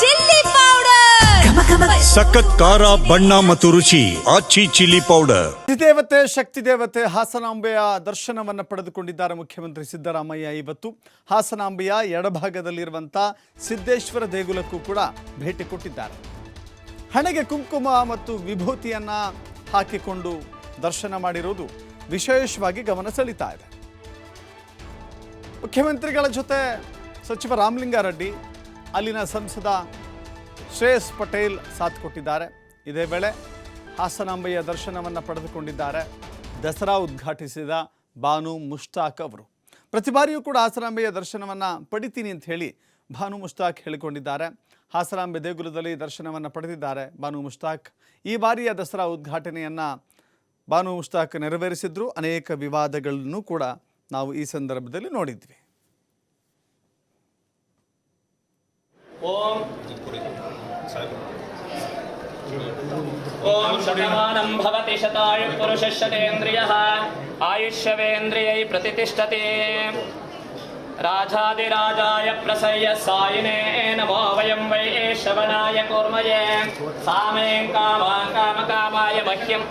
Chilli powder. ಸಖತ್ ಖಾರ ಬಣ್ಣ ಮತ್ತು ರುಚಿ ಆಚಿ ಚಿಲ್ಲಿ ಪೌಡರ್. ದೇವತೆ ಶಕ್ತಿ ದೇವತೆ ಹಾಸನಾಂಬೆಯ ದರ್ಶನವನ್ನು ಪಡೆದುಕೊಂಡಿದ್ದಾರೆ ಮುಖ್ಯಮಂತ್ರಿ ಸಿದ್ದರಾಮಯ್ಯ ಇವತ್ತು. ಹಾಸನಾಂಬೆಯ ಎಡಭಾಗದಲ್ಲಿರುವಂಥ ಸಿದ್ದೇಶ್ವರ ದೇಗುಲಕ್ಕೂ ಕೂಡ ಭೇಟಿ ಕೊಟ್ಟಿದ್ದಾರೆ. ಹಣೆಗೆ ಕುಂಕುಮ ಮತ್ತು ವಿಭೂತಿಯನ್ನ ಹಾಕಿಕೊಂಡು ದರ್ಶನ ಮಾಡಿರುವುದು ವಿಶೇಷವಾಗಿ ಗಮನ ಸೆಳೀತಾ ಇದೆ. ಮುಖ್ಯಮಂತ್ರಿಗಳ ಜೊತೆ ಸಚಿವ ರಾಮಲಿಂಗಾರೆಡ್ಡಿ ಅಲ್ಲಿನ ಸಂಸದ ಶ್ರೇಯಸ್ ಪಟೇಲ್ ಸಾಥ್ ಕೊಟ್ಟಿದ್ದಾರೆ. ಇದೇ ವೇಳೆ ಹಾಸನಾಂಬೆಯ ದರ್ಶನವನ್ನು ಪಡೆದುಕೊಂಡಿದ್ದಾರೆ. ದಸರಾ ಉದ್ಘಾಟಿಸಿದ ಬಾನು ಮುಷ್ತಾಕ್ ಅವರು. ಪ್ರತಿ ಬಾರಿಯೂ ಕೂಡ ಹಾಸನಾಂಬೆಯ ದರ್ಶನವನ್ನು ಪಡಿತೀನಿ ಅಂತ ಹೇಳಿ ಭಾನು ಮುಷ್ತಾಕ್ ಹೇಳಿಕೊಂಡಿದ್ದಾರೆ. ಹಾಸನಾಂಬೆ ದೇಗುಲದಲ್ಲಿ ದರ್ಶನವನ್ನು ಪಡೆದಿದ್ದಾರೆ ಬಾನು ಮುಷ್ತಾಕ್. ಈ ಬಾರಿಯ ದಸರಾ ಉದ್ಘಾಟನೆಯನ್ನು ಬಾನು ಮುಷ್ತಾಕ್ ನೆರವೇರಿಸಿದ್ರು. ಅನೇಕ ವಿವಾದಗಳನ್ನು ಕೂಡ ನಾವು ಈ ಸಂದರ್ಭದಲ್ಲಿ ನೋಡಿದ್ವಿ. ओम ओम शतमानं भवति प्रतिष्ठते राजाधिराजाय प्रसय्य सायिने नमो वयं वै शवनाय कूर्मये। सामे कामा कामकामाय मह्यं